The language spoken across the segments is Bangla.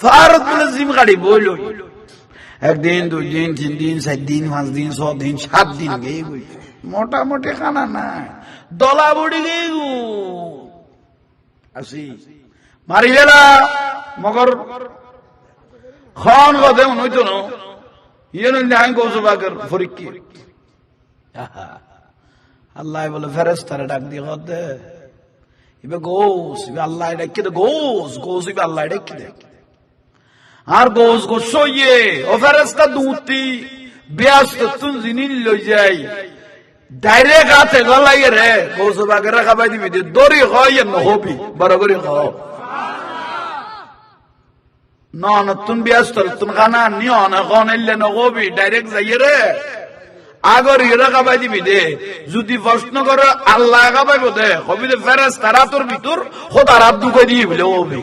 ফারত বলে জিম গাড়ি বইল। একদিন দুই দিন তিন দিন চার দিন পাঁচ দিন ছ দিন সাত দিন গই মোটামুটি খানা নাই। দলা বড়ি গেয়ে গো। আসি। মারি গেলা মগর। খন কথা হইতো না। ইয়ে নইলে আমি কৌশল বাগের ফরিকি আল্লাহ বলে ফেরেস তারা ডাক দিয়ে দে ইবে গোস, ইবে আল্লাহ ডাকি দে। গোস গোস, ইবে আল্লাহ ডাকি দে। আর গোস গোস ইয়ে ও ফেরেস্তা দুতি ব্যস্ত তুন জিনিস লই যাই। ডাইরেক্ট গলাই রে দিবি দড়ি হয় নহবি বড় করে খাও নন তুন ব্যস্ত তুন খানা নিও না, কোন এলে নহবি ডাইরেক্ট যাই রে। আগর কাবাই দিবি দে, যদি প্রশ্ন করে আল্লাহ কাবাইব দে, হবি দে ফেরেস তারা তোর ভিতর, খোদার আব্দু কই দিয়ে বলে ওবি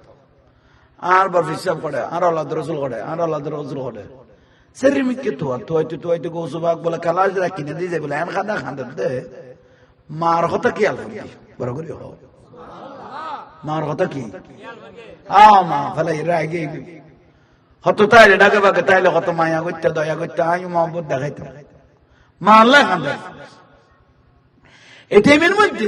আর বার হিসাব করে, আর আল্লাহ রসুল করে, আর আল্লাহ রসুল করে। সেরি মিকে তো তো হয়তো তো হয়তো গৌসবাগ বলে কালাজ কিনে দিয়ে যায় বলে, এন খান্দা খান্দা দে। মার কথা কি আল বড় করে হো। মার কথা কি? আ মা ফলে রাগে হত তাইলে ডাকে বাকে, তাইলে কত মায়া করতে দয়া করতে আমি মহব্বত দেখাইতে। মা আল্লাহ কান্দে এই টাইমের মধ্যে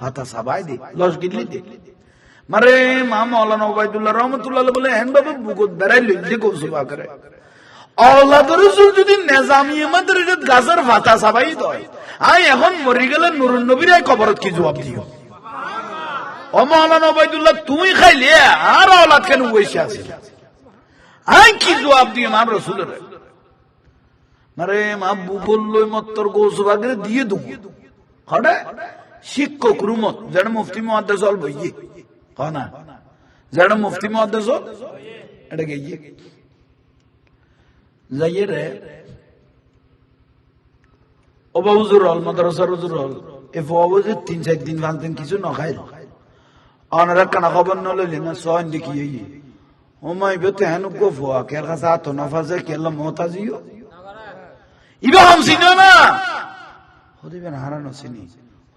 ফাতা সাবাই দি, লস গিলি দি। মারে মা মৌলানা ওবায়দুল্লাহ রহমতুল্লাহ বলে, হেন বাবা বুকত বেড়াই লইলে কৌসুবা করে। আল্লাহ রসুল যদি নেজামি আমাদের গাছের ফাতা সাবাই দয়, আই এখন মরি গেলে নুরুন নবীর কবরত কি জবাব দিও? ও মৌলানা ওবায়দুল্লাহ তুই খাইলে আর আওলাদ কেন বসে আছে? আই কি জবাব দিয়ে মার রসুলের? মারে মা বুবল্লই মত্তর গৌসবাগরে দিয়ে দেবো হঠাৎ শিক্ষক রুমত যেন মুফতি মহাদ্দেশ অল্প ইয়ে না? যেন মুফতি মহাদ্দেশ এটা গিয়ে যাইয়ে রে ওবা হল মাদ্রাসার এ ফবাজে তিন চার দিন, পাঁচ দিন কিছু নখাই অনারা কানা খবর নলইলে না সয়ন দেখি ইয়ে ওমাই বেতে হেন গো ফোয়া কের কাছে আত নফাজে, কেলা মহতাজিও ইবা হাম না? হদিবেন হারানো চিনি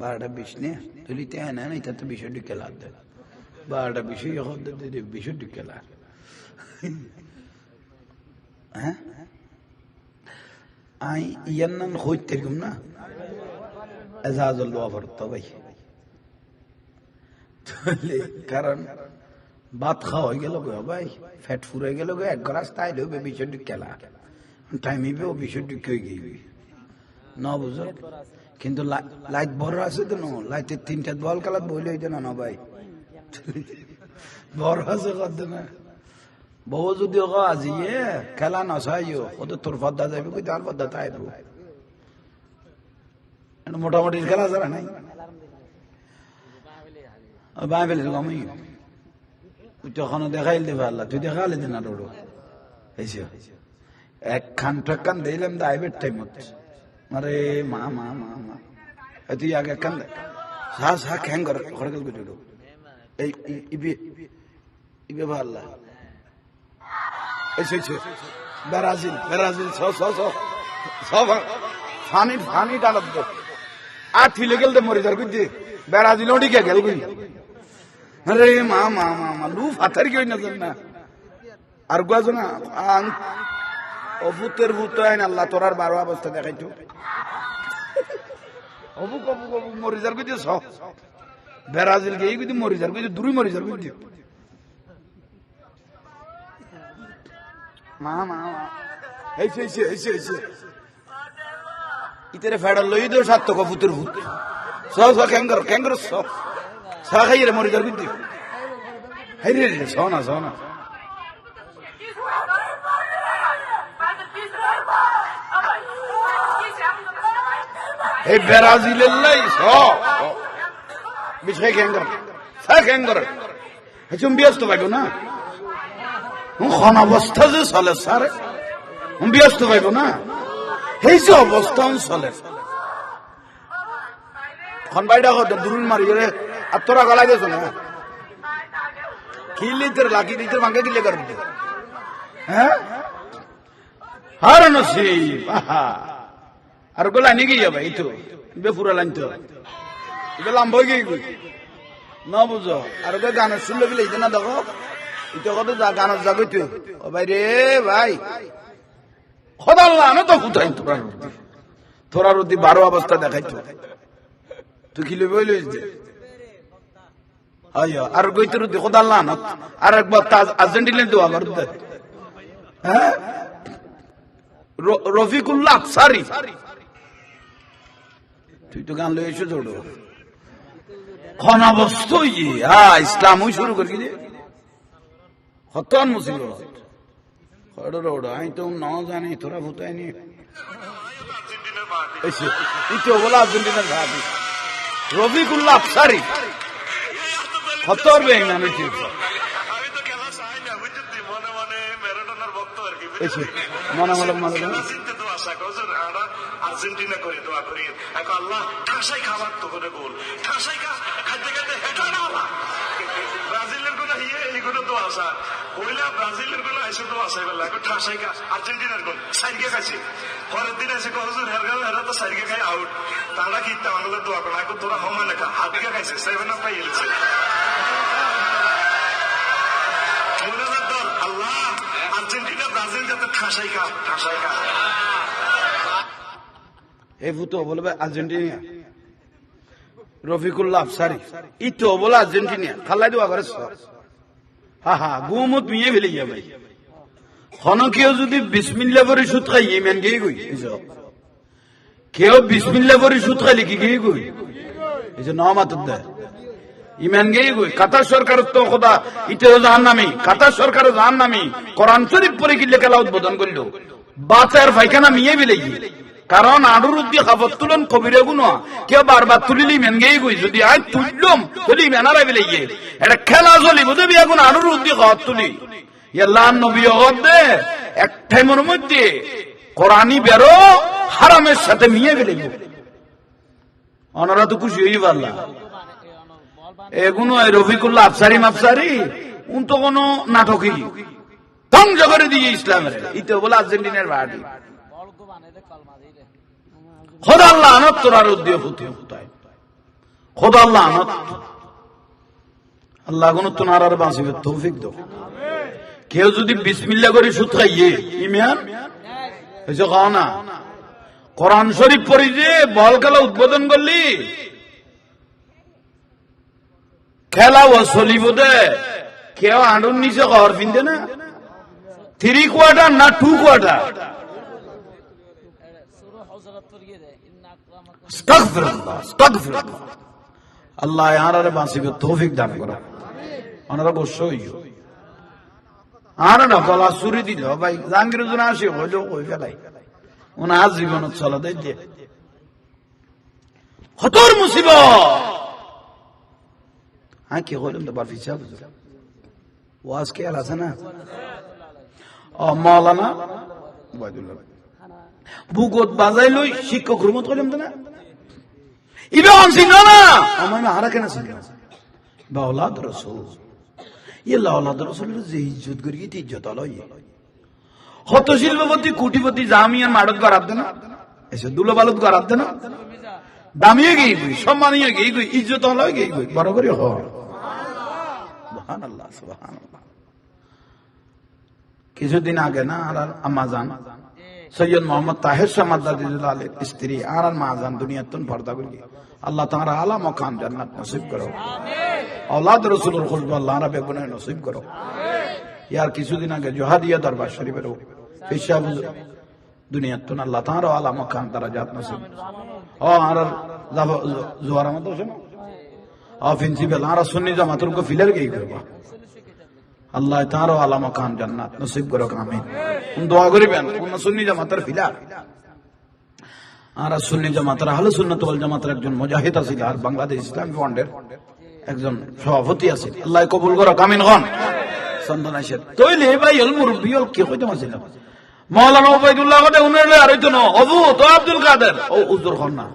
বারোটা বিশ নে তুলি তে না নাই তাতে বিশ ঢুকে লাগ দে বারোটা বিশ এখন দে বিশ ঢুকে লাগ হ্যাঁ? আই ইয়ার নাম হইতে গুম না। এজাজল দোয়া পড়তো ভাই। কারণ ভাত খাওয়া হয়ে গেল গো ভাই, ফ্যাট ফুরে গেল গো, এক গ্লাস তাই ঢুকে লাগ টাইম ইবে ও বিশ ঢুকে গিয়ে না বুঝো কিন্তু লাইট বড় আছে তো নো। লাইটের তিনটা বল কালাত বইলে হইতে না ভাই? বড় আছে কত না বউ যদি ওকে আজি খেলা নসাইও ও তো তোর পদ্মা যাইবে কই, তার পদ্মা তাইব মোটামুটি খেলা যারা নাই। বাঁ ফেলে কমই তুই তখন দেখাইল দেবে আল্লাহ তুই দেখালে দিন আর ওড়ো এসে এক খান দিলাম দাইবের টাইমত। আরে মা মা মা মা তুই আগে কান সা সা খ্যাং করে ঘরে গেল করে এই ইবে ইবে ভাল্লা এসে এসে ব্রাজিল ব্রাজিল ছ ছ ছ ছ ফানি ফানি ডালত দে আর ঠিলে গেল দে মরে যার বুঝছি ব্রাজিল ওটি গেল বুঝি আরে মা মা মা মা লু ফাতার কি না আর গুয়া না আং অভূতের ভূত আইন আল্লাহ তোরার বারো অবস্থা দেখাইতো। অবুক অবুক অবুক মরে যার বুঝছি ছ ব্রাজিল গিয়ে কিন্তু মরে যার বুঝছি দূরই মরে যার বুঝছি মা মা। এইছে এইছে এইছে এইছে ইতারে ফেডার লই দো সাত কবুতর ভূত। স স, ক্যাঙ্গার ক্যাঙ্গার স। সা খাই রে মরি যাবি তুই হাই রে রে সোনা এই ব্রাজিলের লাই বিছাই ক্যাঙ্গার সা ক্যাঙ্গার হেচুম ব্যস্ত পাইব না? খন অবস্থা যে চলে, স্যার। ব্যস্ত পাইব না? সেই যে অবস্থা চলে। খন কত দুরুন মারি আর তোরা গলা গেছ না? কিলে তোর লাকি দিতে মাঙ্গে কিলে করবি হ্যাঁ? হার নসিব আহা। আর গোলা নিয়ে যাবে এই তো বেপুরা লাইন তো। লাম্ব হয়ে গিয়ে না বুঝো। আর ওকে গান শুনলে গেলে এই না দেখো। এটা কত যা গান জাগইতো ও ভাই রে, ভাই। খোদাল্লাহ আমি তো কোথায় তোরার রুদি রুদি বারো অবস্থা দেখাইতো তুই কি লইব লইস দে। আর গইতে রুদি খোদাল্লাহ না আর একবার তাজ আর্জেন্টিনা তো আবার হ্যাঁ? রফিকুল্লাহ আফসারি। তুই তো গান লই এসে জোড়ো খন অবস্থা ইয়ে হ্যাঁ ইসলাম শুরু করি দে হতন মুসিবত। আই তো ন জানি, তোরা ভূতাই নি। ইতো বলা আর্জেন্টিনার ভাবি। রফিকুল্লাহ আফসারি। হতর বেইমান আমি বুঝলি মনে মনে মনে। মনে মনে আর্জেন্টিনা করে দোয়া করি। এখন আল্লাহ, ঠাসাই খাবার তো করে গোল ঠাসাই খাইতে খাইতে হেঁটে না ব্রাজিলেরগুলো হিয়ে এইগুলো তো আশা কইলা ব্রাজিলেরগুলো এসে তো আশাই বললা এখন ঠাসাই খা, আর্জেন্টিনার গোল সাইডকে খাইছে। পরের দিন এসে কহজুর হেরগাল হেরা তো সাইডকে খাই আউট তারা কি আমাদের দোয়া করো? এখন তোরা হমা লেখা হাতিকে খাইছে সেভেন আপ পাই গেছে মহিলাদের দল আল্লাহ, আর্জেন্টিনা, ব্রাজিল যাতে ঠাসাই খা ঠাসাই খা। এই ভূত বলবে আর্জেন্টিনা রফিকুল্লাহ আফসারি ইতো বলে আর্জেন্টিনা খাল্লাই দেওয়া করে হা হা, গুমত মিয়ে ফেলে যদি বিসমিল্লা সুদ খাই ইমেন গিয়ে গই কেউ বিসমিল্লা কি গিয়ে গই এই যে নমাত গেই কাতার সরকার তো খোদা নামি কাতার সরকার জাহান নামি কোরআন শরীফ পরে কি লেখা উদ্বোধন করল বাচ্চার ফাইখানা মিয়ে বিলে গিয়ে কারণ আডুর উদ্দি খাবত তুলন কবিরে গুণ। কেউ বারবার তুলিলি মেন গেই। গই যদি আজ তুললাম তুলি মেনারা বিলে গিয়ে। এটা খেলা চলি, বুঝে বিয়া গুণ আডুর উদ্দি খাওয়াত তুলি। ইয়াল্লাহ নবী দে, এক টাইমের মধ্যে কোরআনই বেরো, হারামের সাথে মিয়ে ওনারা তো খুশি হই পারলাম এগুলো এই রফিকুল্লাহ আফসারি মাফসারি, উন তো কোনো নাটকই। ধ্বংস করে দিয়ে ইসলামের। ইতে বলে আর্জেন্টিনার বাড়ি। কেউ যদি বিসমিল্লা করে সুদ কোরআন শরীফ পড়ি যে বল খেলা উদ্বোধন করলি, খেলা ও চলিব দে। কেউ আঁডুর নিচে ঘর পিনতে না? থ্রি কোয়ার্টার না টু কোয়ার্টার? আল্লাহ আনারে বাঁচিবে তৌফিক দান করা। আনারা অবশ্যই। আর না গলা চুরি দিল, ভাই, জাহাঙ্গীর জন আসি, হইল কই ফেলাই ওনার জীবনত চলা দেয় যে হতর মুসিবত! হ্যাঁ কি হইলাম তো বারফি চাপ ওয়াজ কে আছে না ও মাওলানা? ওবায়দুল্লাহ। বুকত বাজাই লই শিক্ষক রুমত কইলাম না? ইবে অনছিল না আমার হারা কেন ছিল বাউলাদ রসুল। ইয়ে লাউলাদ রসুলের যে ইজ্জত করি ইজ্জত ইয়ে। হত শিল্পপতি কোটিপতি এসে দুলো বালত দামিয়ে গিয়ে গই সম্মানীয় গই ইজ্জত হলো গিয়ে গই বড় করে হ। সুবহানাল্লাহ সুবহানাল্লাহ। কিছুদিন আগে না আর আর আম্মা জান সৈয়দ মোহাম্মদ তাহের সামাদাদিদুল্লালের স্ত্রী আর আর মাহাজান দুনিয়াতুন পর্দা করি। আল্লাহ তাহার আলা খান জান্নাত নসিব করো। আল্লাহ রসুলের খুশবু আল্লাহ রাবে গুনায় নসিব করো। ইয়ার কিছুদিন আগে জোহাদিয়া দরবার শরীফের পেশা দুনিয়াতুন আল্লাহ তাহার আলা মকান তারা জাত নসিব ও আর আর জোহার আমাদের ও প্রিন্সিপাল আর সুন্নি জামাতুল কো ফিলের গেই করবা। আল্লাহ তারও আলা মকান জান্নাত নসিব করো আমিন। দোয়া করিবেন? কোন সুন্নি জামাতের ফিলা আর সুন্নি জামাতের আহলে ওয়াল জামাতের একজন মুজাহিদ আর বাংলাদেশ ইসলাম একজন সভাপতি আছে। আল্লাহ কবুল সন্তান ভাই কি কইতে আছিল মাওলানা ওবাইদুল্লাহ কথা উনারে আর অবু, তো আব্দুল কাদের। ও হন না।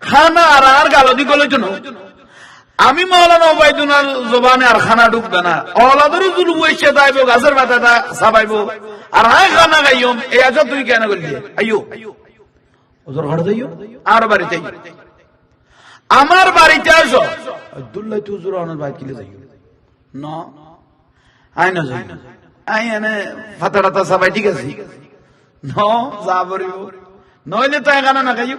খানা আর আর গালদি গলেছ না। আমি মাওলানা ওবাইদুনার জবানে আর খানা ঢুকবে না অলাদের জুলু বইছে দাইব গাছের মাথাটা সাবাইব। আর হাই খানা গাইম এই আচ্ছা তুই কেন করলি? আইয়ো। ওজোর ঘরে যাইও আর বাড়িতে। আমার বাড়িতে আসো। আব্দুল্লাহ তুই আমার কিলে যাইও না। আই না যাই আই এনে ফাতা টাতা সাবাই ঠিক আছে। ন যা বলিব নইলে তো এখানে না খাইও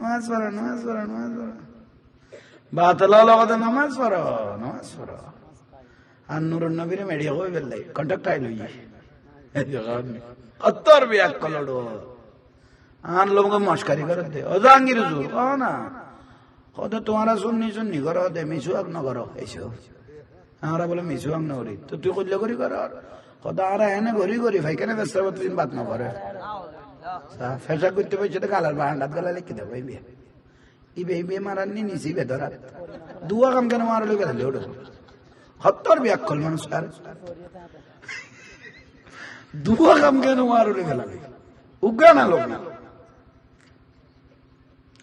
নামাজ পড়ো নামাজ পড়ো নামাজ পড়ো। বাতলা লগতে নামাজ পড়ো নামাজ পড়ো। আর নুরুন নবীরে মেডিয়া কই বেলাই কন্টাক্ট আইলো অত্তর বিয়াক কলড়ো। আন লোক মস্কারি করে দে। ও জাহাঙ্গীর হুজুর, ও না। কত তোমারা শুননি শুননি করো দে মিছুয়াক ন করো এইসব আমরা বলে মিছুয়াক ন করি। তো তুই করলে করি কর। কত আর এনে ঘড়ি করি ফাইকানে ব্যস্ত বাদ করে ফেসা করতে পারছে তো গালার বাহান্ডাত গলা লিখে দেবো, এই বিয়ে এই বিয়ে বিয়ে মারার নি নিছি দুয়া কাম কেন মারলে গেলে ওটা সত্তর বিয়াক কল মানুষ আর। দুয়া কাম কেন মারলে গেল উগ্রা না লোক না।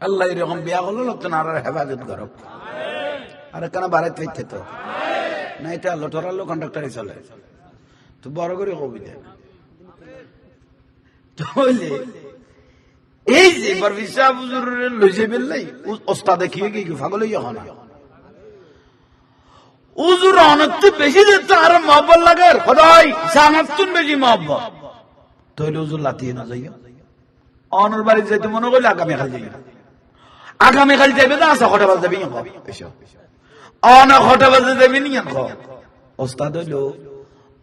আল্লাহ এরকম বিয়া হলো লোক তো হেফাজত করো। আর কেন বাড়াইতে ইচ্ছে তো। না, এটা চলে তো বড় করে কবি দেয়। এই যে পারভিজ শাহ ওস্তাদ কি ফাগল হইয়া উজুর অনেকটা বেশি আর মহব্বত লাগে, খোদাই সামাতুন বেশি মহব্বত। তাহলে উজুর লাতিয়ে না অনর বাড়ি মনে করলে আগামীকাল যাই আগামীকাল যাইবে না আসা কটা বাজে যাবি অন কটা বাজে যাবি নি ওস্তাদ হইল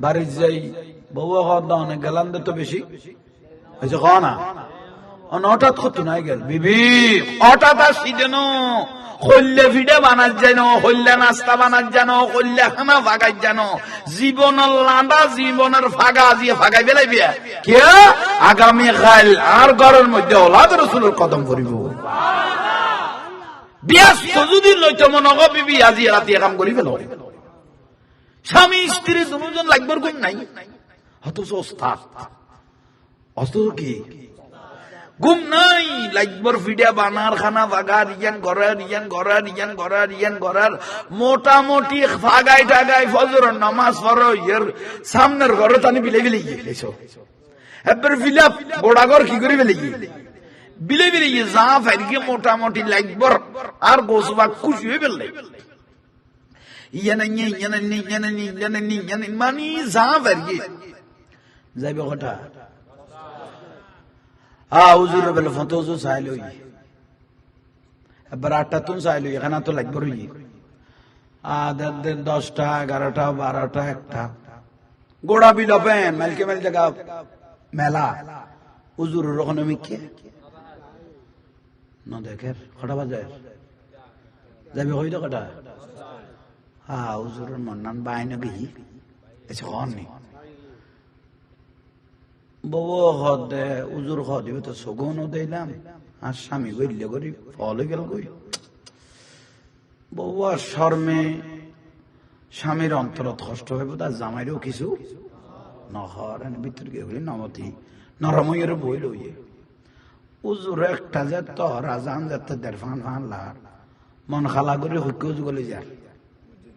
বাড়ি যাই বউ অনেক গেলাম তো বেশি। হয়েছে খাওয়া না? অন হঠাৎ কত নাই গেল। বিবি হঠাৎ আসি যেন। হল্লে ভিডে বানার যেন হল্লে নাস্তা বানার যেন হল্লে খানা ফাগাই যেন। জীবনের লাঁদা জীবনের ফাগা দিয়ে ফাগাই বেলাই বিয়া কে? আগামী কাল আর ঘরের মধ্যে ওলাদ রসুলের কদম করিব ব্যস্ত যদি লইতে মনে হবে বিবি আজি রাতি কাম করি ফেল। স্বামী, স্ত্রী দুজন লাগবার গুণ নাই। অথচ কি? ঘুম নাই। বানার খানা গড়ার মোটামুটি ফাগাই টাগাই ফজর, নামাজ পড়, ইয়ের সামনের ঘরে তানি বিলে বিলে গিয়ে এসো এবার কি করে বিলে গিয়ে? বিলে বিলে গিয়ে যা ফেরকে মোটামুটি লাগবর আর গোসবা খুশি হয়ে বেললে ইয়ান ইয়ান ইয়ান ইয়ান ইয়ান মানে যা ফেরকে যাইবে কটা আ হুজুর বেলে ফটো হুজুর চাই লই এবার আটটা তুন চাই লই এখানে তো লাগবে রই আদের দের দশটা এগারোটা বারোটা একটা গোড়া বিল পেন মেলকে মেল জায়গা মেলা হুজুর ওখানে মিকে ন দেখের কটা বাজে যাবি হইল কটা মন্নান বাইন গিয়ে এসে কন নি বউ হদে উজুর হ দিবে তো সগুনও দিলাম আর স্বামী গইলে করি ফল গেল কই বউ আর শর্মে স্বামীর অন্তরত কষ্ট হইব তার জামাইরও কিছু নহর ভিতর গিয়ে হইলে নমতি নরময়ের বই লইয়ে উজুর একটা যে তর আজান যাতে দেড় ফান ফান লার মন খালা করে উজু গলে যার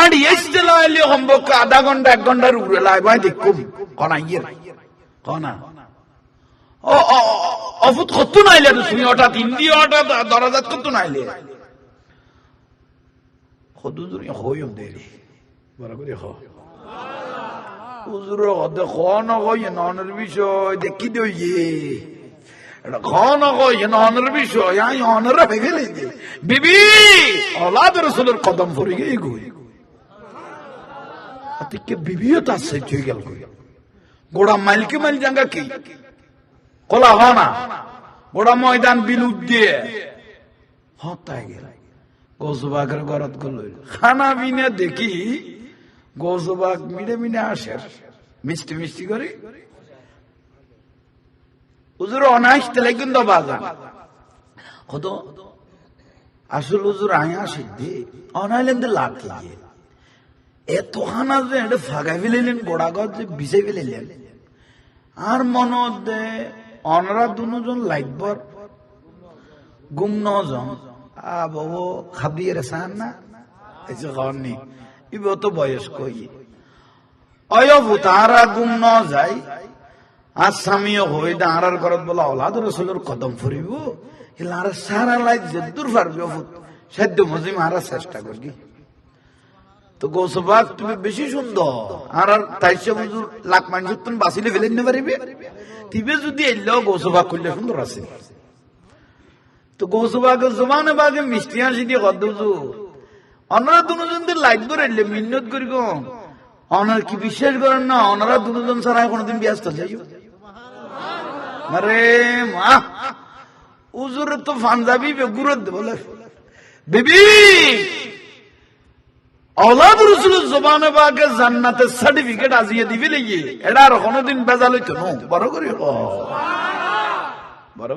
আর এসতে লাইলে সম্ভব আধা ঘণ্টা এক ঘণ্টার উপরে লাইবাই দেখুম কনা ইয়ে কনা। ও অফুত কত নাইলে তুমি? হঠাৎ হিন্দি হঠাৎ দরাজাত কত নাইলে? হদুদুরি হইম দেরি বড় করে হ। উজুর হদে খন কই ননের বিষয় দেখি দইয়ে খন কই ননের বিষয় আই অনর দে বিবি ওলাদ রাসূলের কদম ফুরি গই গই। মাইল জাঙ্গা কি? কলা হ না? গোড়া ময়দান বিলুপ দিয়ে। হতায় গেল। গোসবাগের গরত খানা বিনে দেখি গোসবাগ মিডে মিডে আসে। মিষ্টি মিষ্টি করে। হুজুর অনাইসতে লাগেন তো বাজার কত আসল হুজুর আয় দে অনাইলেন লাভ গিয়ে এত খানা যে এটা ফাঁকা ফেলিলেন, গোড়া গজ যে বিষে ফেলিলেন। আর মনত অনরা দুজন লাগবর গুম নজন আ, বাবু খাবিয়ে রেসান না? এসে খাওয়ার নেই ইব তো বয়স্ক ই অয়বু তাহারা গুম ন যায়। আর স্বামীও হই দাঁড়ার ঘরত বলা ওলাদ রসুলের কদম ফুরিব। এলা আর সারা লাই যেদূর পারবি অফুত সাধ্য মজিম আর চেষ্টা করবি। তো গৌসবাগ তুমি বেশি সুন্দর। আর বুঝুর লাখ মানুষ তুমি বাঁচিলে ফেলে নিতে পারিবে? তিবে যদি এলেও গৌসবাগ করলে সুন্দর আছে। তো গৌসবাগ জমানে বাগে মিষ্টি হাসি দিয়ে কত লাইট ধরে এলে মিন্নত করি অনার কি বিশ্বাস করেন না, অনারা দুজন ছাড়া কোনোদিন ব্যস্ত যাই আরে মা, উজুর তো বেগুরত বলে। বেবি! আওলাদ রসুলের জবানে বাগে জান্নাতের সার্টিফিকেট আজিয়ে দিবি লিগিয়ে এটা আর কোনোদিন বেজাল হইতো নো। বড় করি। বড়